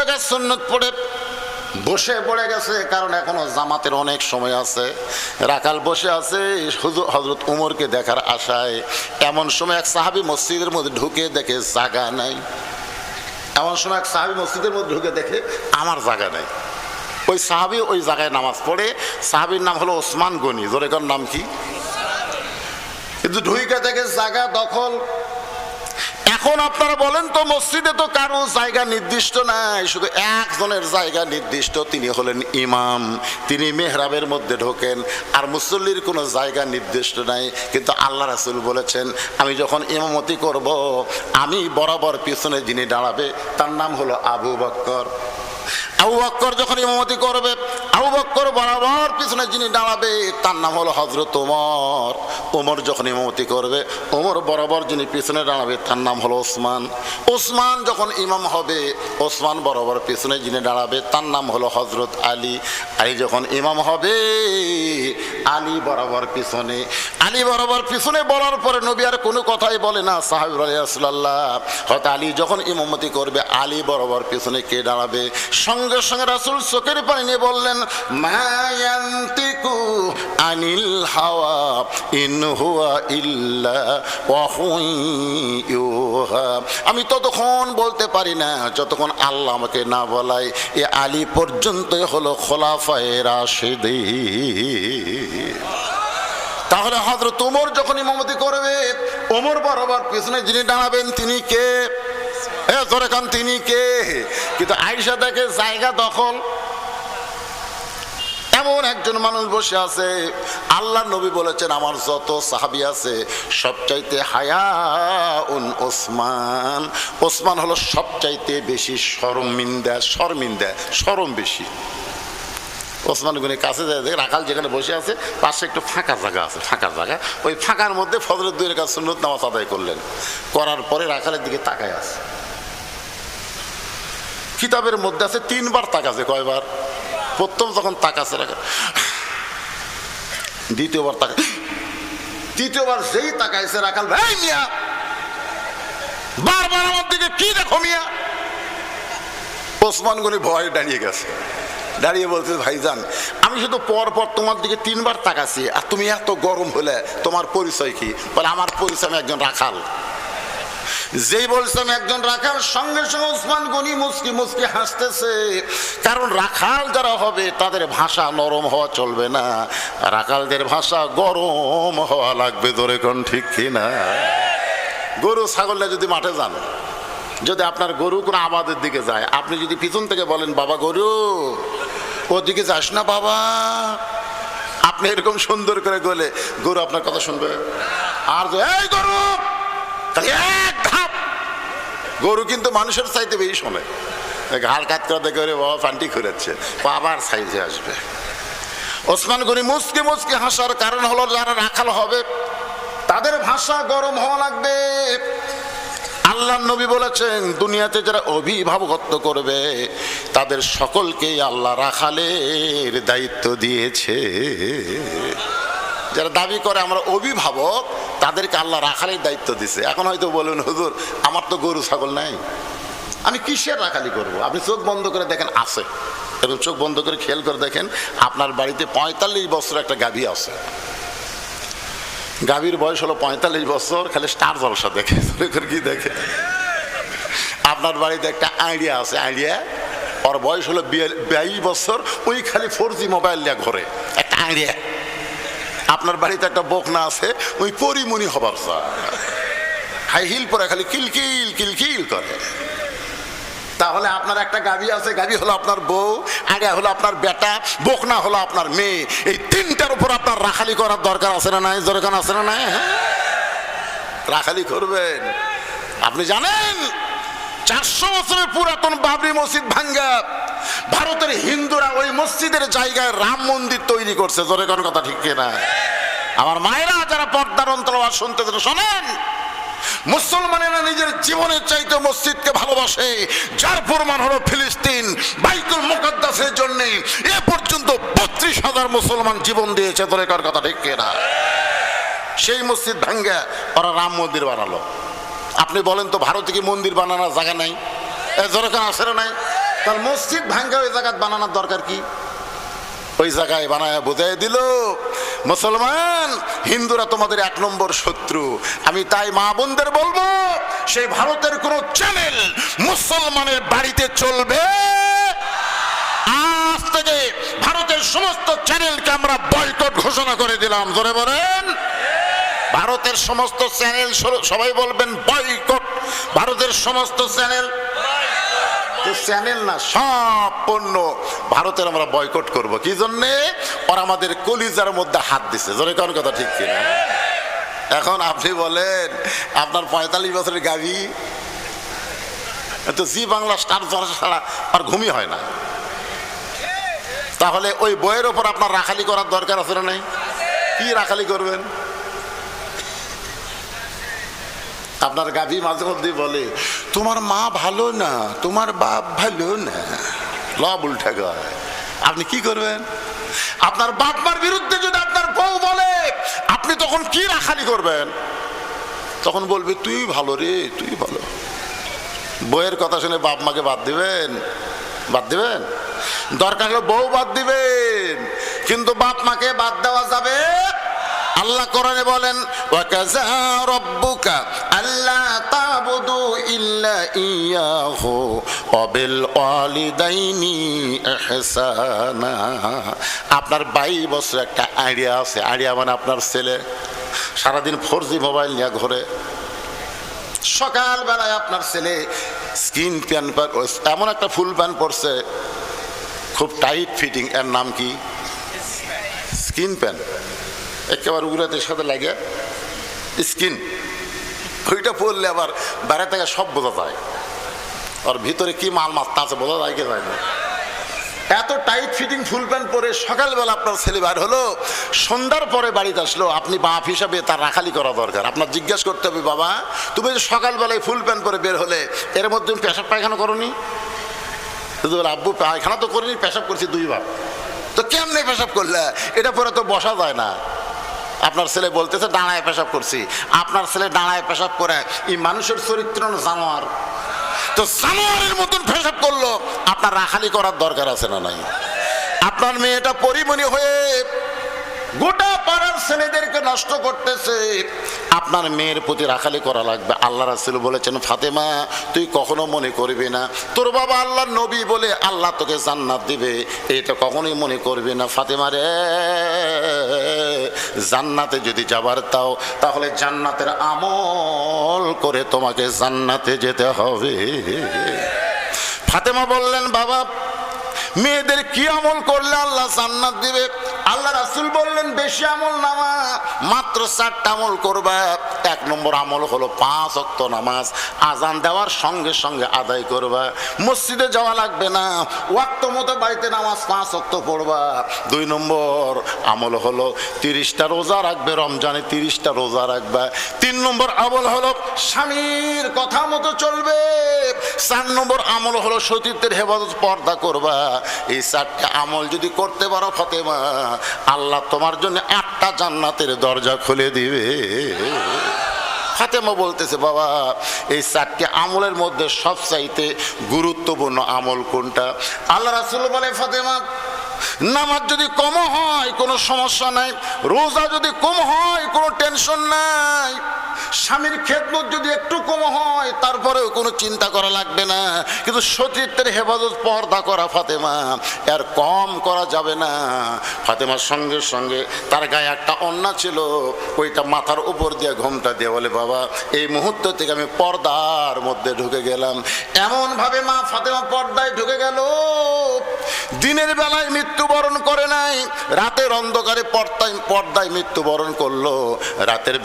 টাকা সুন্নত পড়ে বসে পড়ে গেছে, কারণ এখনও জামাতের অনেক সময় আছে। রাখাল বসে আছে হুজুর হজরত উমরকে দেখার আশায়। এমন সময় এক সাহাবি মসজিদের মধ্যে ঢুকে দেখে জাগা নাই। এমন সময় এক সাহাবি মসজিদের মধ্যে ঢুকে দেখে আমার জায়গা নাই। ওই সাহাবি ওই জায়গায় নামাজ পড়ে। সাহাবির নাম হলো ওসমান গনি। জোরেকর নাম কি? কিন্তু ঢুইকা থেকে জায়গা দখল এখন আপনারা বলেন তো, মসজিদে তো কারও জায়গা নির্দিষ্ট নাই, শুধু একজনের জায়গা নির্দিষ্ট, তিনি হলেন ইমাম, তিনি মেহরাবের মধ্যে ঢোকেন, আর মুসল্লির কোনো জায়গা নির্দিষ্ট নাই। কিন্তু আল্লাহ রাসুল বলেছেন, আমি যখন ইমামতি করব, আমি বরাবর পিছনে যিনি দাঁড়াবে, তার নাম হলো আবু বক্কর। আবু বক্কর যখন ইমামতি করবে আবু বক্কর বরাবর পিছনে যিনি দাঁড়াবে, তার নাম হলো হজরত ওমর। ওমর যখন ইমামতি করবে, ওমর বরাবর যিনি পিছনে দাঁড়াবে, তার নাম হলো ওসমান। ওসমান যখন ইমাম হবে, ওসমান বরাবর পিছনে যিনি দাঁড়াবে, তার নাম হলো হজরত আলী। আলী যখন ইমাম হবে, আলী বরাবর পিছনে। আলী বরাবর পিছনে বলার পরে নবী আর কোনো কথাই বলে না সাহাবির আলিয়াল্লাহ হয়তো আলী যখন ইমামতি করবে, আলী বরাবর পিছনে কে দাঁড়াবে? সঙ্গে সঙ্গে রাসুল চোখের পানি নিয়ে বললেন আনিল হাওয়া ইন হুয়া ইল্লা ওয়াহুই ইউহা। আমি ততক্ষণ বলতে পারি না, যতক্ষণ আল্লাহ আমাকে না বলায়, এ আলী পর্যন্তই হলো খোলাফায়ে রাশেদী। তাহলে হজরত ওমর যখন ইমামতি করবে, ওমর বরাবর পিছনে যিনি দাঁড়াবেন তিনি কে? এ খান তিনি কে? কিন্তু আইসা দেখে জায়গা দখল। এমন একজন মানুষ বসে আছে আল্লাহ নবী বলেছেন, আমার যত সাহাবি আছে, সবচাইতে হায়া উন ওসমান। ওসমান হলো সবচাইতে বেশি শরমিন্দা, শর্মিন্দা, শরম বেশি। ওসমান গুনি কাছে যায় দেখে রাখাল যেখানে বসে আছে, পাশে একটু ফাঁকা জায়গা আছে, ফাঁকা জায়গা। ওই ফাঁকার মধ্যে ফজরের দুই রেখা সুন্নত নামাজ আদায় করলেন। করার পরে রাখালের দিকে তাকায় আছে। কিতাবের মধ্যে আছে তিনবার তাকাছে কয়বার? প্রথম যখন তাকাছে রাখা দ্বিতীয়বার তাকা তৃতীয়বার যেই তাকাইছে রাখাল ভাই মিয়া, বারবার আমার দিকে কি দেখো মিয়া? ওসমান গনি ভয় দাঁড়িয়ে গেছে। দাঁড়িয়ে বলছে, ভাইজান, আমি শুধু পর পর তোমার দিকে তিনবার তাকাছি আর তুমি এত গরম হলে তোমার পরিচয় কি? বলে, আমার পরিচয় আমি একজন রাখাল। যেই বলছেন একজন রাখাল, সঙ্গে সঙ্গে ওসমান গনি মুসকি মুসকি হাসতেছে। কারণ রাখাল যারা হবে, তাদের ভাষা নরম হওয়া চলবে না। রাখালদের ভাষা গরম হওয়া লাগবে ধরে কোন ঠিক কি না গরু ছাগলটা যদি মাঠে যান, যদি আপনার গরু কোনো আবাদের দিকে যায়, আপনি যদি পিছন থেকে বলেন, বাবা গরু, ওদিকে যাস না বাবা। আপনি এরকম সুন্দর করে গলে, গরু আপনার কথা শুনবে? আর এই গরু এক গরু কিন্তু মানুষের চাইতে বেশি শোনে। ঘাড় কাত করাতে করে বাবা পান্টি খুঁড়েছে আবার সাইজে আসবে। ওসমান গনি মুসকে মুসকে হাসার কারণ হলো যারা রাখাল হবে, তাদের ভাষা গরম হওয়া লাগবে। আল্লাহ নবী বলেছেন, দুনিয়াতে যারা অভিভাবকত্ব করবে, তাদের সকলকেই আল্লাহ রাখালের দায়িত্ব দিয়েছে। যারা দাবি করে আমরা অভিভাবক তাদেরকে আল্লাহ রাখালের দায়িত্ব দিছে। এখন হয়তো বলুন, হুজুর, আমার তো গরু, ছাগল নাই। আমি কিসের রাখালি করব? আপনি চোখ বন্ধ করে দেখেন, আছে। এবং চোখ বন্ধ করে খেয়াল করে দেখেন, আপনার বাড়িতে পঁয়তাল্লিশ বছর একটা গাভী আছে। গাভীর বয়স হলো পঁয়তাল্লিশ বছর, খালি স্টার জলসা দেখে কি দেখে? আপনার বাড়িতে একটা আইডিয়া আছে, আইডিয়া? ওর বয়স হলো বাইশ বছর, ওই খালি ফোর জি মোবাইল নিয়ে ঘরে। একটা আইডিয়া। আপনার বাড়িতে একটা বকনা আছে, ওই পরিমণি হবার হাই হিল পরে খালি কিলকিল কিলকিল করে। তাহলে আপনার একটা গাবি আছে, গাবি হলো আপনার বউ আগে হলো আপনার বেটা, বকনা হলো আপনার মেয়ে। এই তিনটার উপর আপনার রাখালি করার দরকার আছে না নাই? দরকার আছে না নাই? হ্যাঁ? রাখালি করবেন। আপনি জানেন, চারশো বছরের পুরাতন বাবরি মসজিদ ভাঙ্গা ভারতের হিন্দুরা ওই মসজিদের জায়গায় রাম মন্দির তৈরি করছে। জোরে কোন কথা ঠিক না আমার মায়েরা যারা পর্দার অন্তর শুনতেছেন শোনেন, মুসলমানেরা নিজের জীবনের চাইতে মসজিদকে ভালোবাসে, যার প্রমাণ হলো ফিলিস্তিন। বাইতুল মুকাদ্দাসের জন্য এ পর্যন্ত বত্রিশ হাজার মুসলমান জীবন দিয়েছে, তোর কার কথা ঠিক না সেই মসজিদ ভাঙ্গা ওরা রাম মন্দির বানালো। আপনি বলেন তো ভারতে কি মন্দির বানানোর জায়গা নাই? জোরখান আছে নাই? তাহলে মসজিদ ভাঙ্গা ওই জায়গা বানানোর দরকার কি? ওই জায়গায় বানায় বুঝাই দিল মুসলমান, হিন্দুরা তোমাদের এক নম্বর শত্রু। আমি তাই মা বোনদের বলব, সেই ভারতের কোন চ্যানেল মুসলমানের বাড়িতে চলবে? আজ থেকে ভারতের সমস্ত চ্যানেলকে আমরা বয়কট ঘোষণা করে দিলাম ধরে বলেন। ভারতের সমস্ত চ্যানেল সবাই বলবেন বয়কট ভারতের সমস্ত চ্যানেল যে চ্যানেল না, সব পণ্য ভারতের আমরা বয়কট করব। কি জন্যে? ওরা আমাদের কলিজার মধ্যে হাত দিছে। জোরে কোন কথা ঠিক কিনা? এখন আপনি বলেন, আপনার পঁয়তাল্লিশ বছরের গাড়ি তো জি বাংলা স্টার জলসা ছাড়া আর ঘুমই হয় না। তাহলে ওই বইয়ের ওপর আপনার রাখালি করার দরকার আছে না নাই? কি রাখালি করবেন? আপনার গাভী মাঝে মধ্যে বলে, তোমার মা ভালো না, তোমার বাপ ভালো না। লব উল্টা গয় আপনি কি করবেন? আপনার বাপ মার বিরুদ্ধে যদি আপনার বউ বলে, আপনি তখন কি রাখালি করবেন? তখন বলবে, তুই ভালো রে, তুই ভালো। বইয়ের কথা শুনে বাপ মাকে বাদ দিবেন? বাদ দিবেন? দরকার হলে বউ বাদ দিবেন। কিন্তু বাপ মাকে বাদ দেওয়া যাবে আল্লাহ কোরআনে বলেন ওয়াকাযা রাব্বুকা আল্লা তাবুদু ইল্লা আপনার 22 বছর একটা আইডিয়া আছে। আইডিয়া মানে আপনার ছেলে সারাদিন ফোর জি মোবাইল নিয়ে ঘুরে। সকালবেলায় আপনার ছেলে স্কিন প্যান্ট এমন একটা ফুল প্যান্ট পরছে, খুব টাইট ফিটিং, এর নাম কি? স্কিন প্যান্ট একেবারে উড়াতের সাথে লাগে। স্কিন। ওইটা পরলে আবার বাইরে থেকে সব বোঝা যায়। আর ভিতরে কি মাল মাত্রা আছে বোঝা যায় কি যায় না। এত টাইট ফিটিং ফুল প্যান্ট পরে সকালবেলা আপনার ছেলে বার হলো সন্ধ্যার পরে বাড়িতে আসলো আপনি বাপ হিসাবে তার রাখালি করা দরকার। আপনার জিজ্ঞেস করতে হবে বাবা তুমি সকালবেলায় ফুল প্যান্ট পরে বের হলে এর মধ্যে তুমি পেশাব পায়খানা করনি? শুধু বলে, আব্বু পায়খানা তো করিনি পেশাব করছি দুই দুইবার তো কেমনে পেশাব করলে? এটা পরে তো বসা যায় না। আপনার ছেলে বলতেছে দাঁড়ায় পেশাব করছি। আপনার ছেলে দাঁড়ায় পেশাব করে, এই মানুষের চরিত্র জানোয়ার। তো জানোয়ারের মতন পেশাব করল, আপনার রাখালি করার দরকার আছে না নাই? আপনার মেয়েটা পরিমণি হয়ে গোটা পাড়ার ছেলেদেরকে নষ্ট করতেছে। আপনার মেয়ের প্রতি রাখালি করা লাগবে। আল্লাহ রাসুল বলেছেন, ফাতেমা, তুই কখনো মনে করবি না। তোর বাবা আল্লাহ নবী বলে আল্লাহ তোকে জান্নাত দিবে। এটা কখনোই মনে করবি না, ফাতেমা রে। জান্নাতে যদি যাবার তাও, তাহলে জান্নাতের আমল করে তোমাকে জান্নাতে যেতে হবে। ফাতেমা বললেন, বাবা, মেয়েদের কি আমল করলে আল্লাহ জান্নাত দিবে? আল্লাহ রাসুল বললেন, বেশি আমল নামা মাত্র চারটা আমল করবা। এক নম্বর আমল হলো পাঁচ অক্ত নামাজ। আজান দেওয়ার সঙ্গে সঙ্গে আদায় করবা। মসজিদে যাওয়া লাগবে না। ওয়াক্ত মতো বাড়িতে নামাজ পাঁচ অক্ত পড়বা। দুই নম্বর আমল হলো তিরিশটা রোজা রাখবে, রমজানে তিরিশটা রোজা রাখবা। তিন নম্বর আমল হলো স্বামীর কথা মতো চলবে। চার নম্বর আমল হলো সতীর্থের হেফাজত পর্দা করবা। এই চারটে আমল যদি করতে পারো ফতেমা আল্লাহ তোমার জন্য একটা জান্নাতের দরজা খুলে দিবে। ফাতেমা বলতেছে, বাবা, এই চারটি আমলের মধ্যে সবচাইতে গুরুত্বপূর্ণ আমল কোনটা? আল্লাহ রাসুল বলে, ফাতেমা, নামাজ যদি কম হয়, কোনো সমস্যা নাই। রোজা যদি কম হয়, কোনো টেনশন নাই। স্বামীর খেদমত যদি একটু কম হয়, তারপরেও কোনো চিন্তা করা লাগবে না। কিন্তু সতীর্থের হেফাজত পর্দা করা ফাতেমা, এর কম করা যাবে না। ফাতেমার সঙ্গে সঙ্গে তার গায়ে একটা অন্না ছিল, ওইটা মাথার উপর দিয়ে ঘোমটা দিয়ে বলে, বাবা, এই মুহূর্ত থেকে আমি পর্দার মধ্যে ঢুকে গেলাম। এমনভাবে মা ফাতেমা পর্দায় ঢুকে গেল। দিনের বেলায় মৃত্যুবরণ করে নাই, রাতের অন্ধকারে পর্দায় পর্দায় মৃত্যুবরণ করল। রাতের